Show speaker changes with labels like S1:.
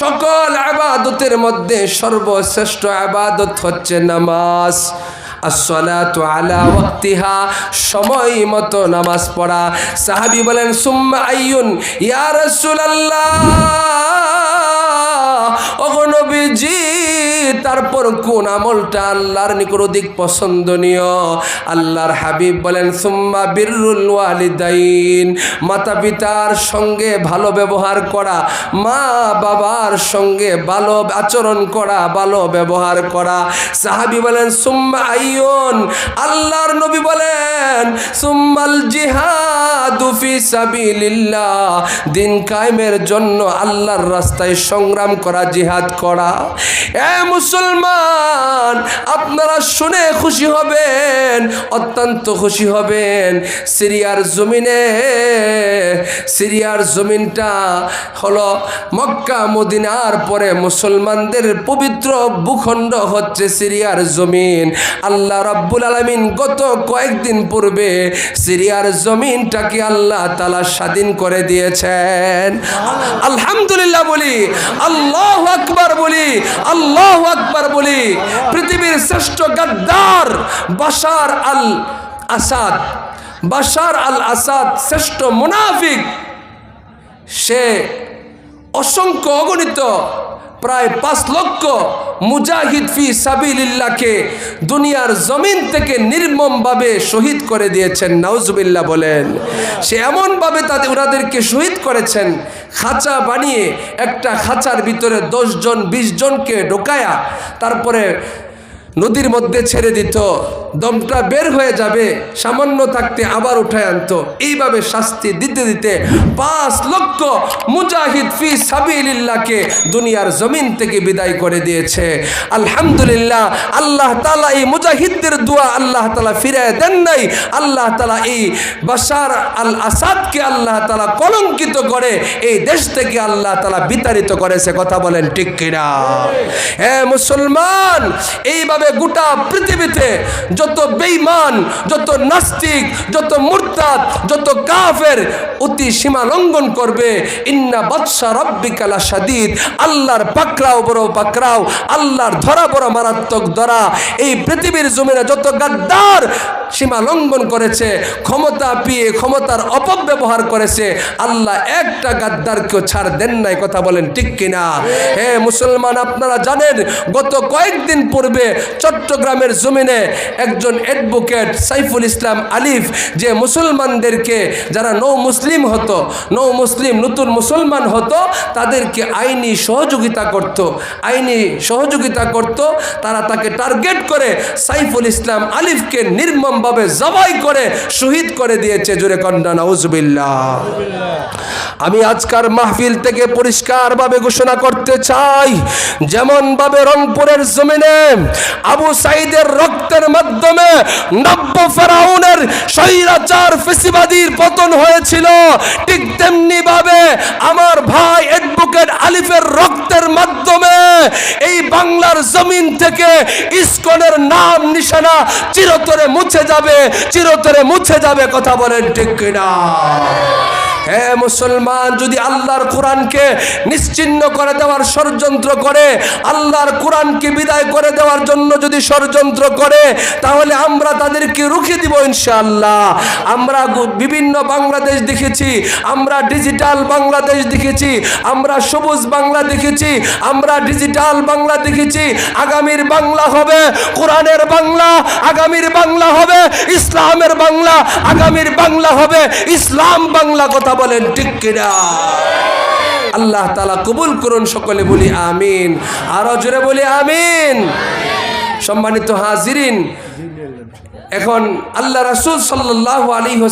S1: সকল আবাদতের মধ্যে সর্বশ্রেষ্ঠ আবাদত হচ্ছে নামাজ। আসসালাতু আলা ওয়াক্তিহা, সময় মতো নামাজ পড়া। সাহাবি বলেন, সুম্মা আইয়ুন, ইয়া তারপর কোন আমলটা আল্লাহর নিকট অধিক পছন্দনীয়? আল্লাহর হাবিব বলেন, সুম্মা বিররুল ওয়ালিদাইন মাতা পিতার সঙ্গে ভালো ব্যবহার করা মা বাবার সঙ্গে ভালো আচরণ করা, ভালো ব্যবহার করা। সাহাবি বলেন, সুম্মা আইয়ন আল্লাহর নবী বলেন, সুম্মাল জিহাদু ফি সাবিলিল্লাহ দিন কায়েমের জন্য আল্লাহর রাস্তায় সংগ্রাম করা, জিহাদ করা। এ মুসলমান আপনারা শুনে খুশি হবেন অত্যন্ত খুশি হবেন। সিরিয়ার জমিনে সিরিয়ার জমিনটা হলো মক্কা মদিনার পরে মুসলমানদের পবিত্র ভূখণ্ড হচ্ছে সিরিয়ার জমিন। আল্লাহ রাব্বুল আলামিন গত কয়েকদিন পূর্বে সিরিয়ার জমিনটাকে আল্লাহ তালা স্বাধীন করে দিয়েছেন। আলহামদুলিল্লাহ বলি আল্লাহ আকবার বলি আল্লাহ আকবার বলি, পৃথিবীর শ্রেষ্ঠ গাদ্দার বাশার আল আসাদ। বাশার আল আসাদ শ্রেষ্ঠ মুনাফিক। সে অসংখ্য অগণিত প্রায় পাঁচ লক্ষ মুজাহিদ ফি সাবিলিল্লাহকে দুনিয়ার জমিন থেকে নির্মমভাবে শহীদ করে দিয়েছেন নাউজবিল্লা বলেন। সে এমনভাবে তাদের, ওনাদেরকে শহীদ করেছেন, খাঁচা বানিয়ে একটা খাঁচার ভিতরে দশজন বিশ জনকে ঢোকায়া, তারপরে নদীর মধ্যে ছেড়ে দিত দমটা বের হয়ে যাবে, সামান্য থাকতে আবার উঠায় আনতো। এইভাবে শাস্তি দিতে দিতে পাঁচ লক্ষ মুজাহিদ ফি সাবিলিল্লাহকে দুনিয়ার জমিন থেকে বিদায় করে দিয়েছে। আলহামদুলিল্লাহ, আল্লাহ তালা এই মুজাহিদদের দোয়া আল্লাহ তালা ফিরে দেন নাই। আল্লাহ তালা এই বাশার আল আসাদকে আল্লাহ তালা কলঙ্কিত করে এই দেশ থেকে আল্লাহ তালা বিতাড়িত করেছে। কথা বলেন ঠিক কিনা? হ্যাঁ মুসলমান, এইভাবে গোটা পৃথিবীতে যত বেঈমান, যত নাস্তিক, যত মুরতাদ, যত কাফের অতি সীমা লঙ্ঘন করবে। ইন্না বাদশা রব্বিকালা সাদিদ আল্লাহর পাকড়াও বড় পাকড়াও, আল্লাহর ধরা বড় মারাত্মক ধরা। এই পৃথিবীর জমিনে যত গাদ্দার সীমা লঙ্ঘন করেছে, ক্ষমতা পেয়ে ক্ষমতার অপব্যবহার করেছে, আল্লাহ একটা গাদ্দারকেও ছাড় দেন নাই, কথা বলেন ঠিক কিনা? হ্যাঁ মুসলমান, আপনারা জানেন, গত কয়েকদিন পূর্বে চট্টগ্রামের জমিনে একজন অ্যাডভোকেট সাইফুল ইসলাম আলিফ, যে মুসলমানদেরকে যারা নৌ মুসলিম হতো, নৌ মুসলিম নতুন মুসলমান হতো, তাদেরকে আইনি সহযোগিতা করত। আইনি সহযোগিতা করত, তারা তাকে টার্গেট করে সাইফুল ইসলাম আলিফকে নির্মমভাবে জবাই করে, শহীদ করে দিয়েছে। জুরে কন্যা নাউজবিল্লা আমি আজকার মাহফিল থেকে পরিষ্কারভাবে ঘোষণা করতে চাই। যেমনভাবে রংপুরের জমিনে আবু সাইদের রক্তের মাধ্যমে নব্য ফেরাউনের স্বৈরাচার ফেসিবাদীর পতন হয়েছিল, ঠিক তেমনি ভাবে আমার ভাই অ্যাডভোকেট আলিফের রক্তের মাধ্যমে এই বাংলার জমিন থেকে ইস্কনের নাম নিশানা চিরতরে মুছে যাবে, চিরতরে মুছে যাবে, কথা বলেন ঠিক কিনা? হে মুসলমান, যদি আল্লাহর কোরআনকে নিশ্চিন্ন করে দেওয়ার ষড়যন্ত্র করে, আল্লাহর কোরআনকে বিদায় করে দেওয়ার জন্য যদি ষড়যন্ত্র করে, তাহলে আমরা তাদেরকে রুখে দিব ইনশাআল্লাহ। আমরা বিভিন্ন বাংলাদেশ দেখেছি, আমরা ডিজিটাল বাংলাদেশ দেখেছি, আমরা সবুজ বাংলা দেখেছি, আমরা ডিজিটাল বাংলা দেখেছি, আগামীর বাংলা হবে কোরআনের বাংলা, আগামীর বাংলা হবে ইসলামের বাংলা, আগামীর বাংলা হবে ইসলাম বাংলা কথা বলেন, ঠিক কিনা? আল্লাহ তালা কবুল করুন সকলে, বলি আমিন। আরও জোরে বলি আমিন। সম্মানিত হাজিরিন, এখন আল্লাহ রাসুল সাল্লাহ আলী আলাইহি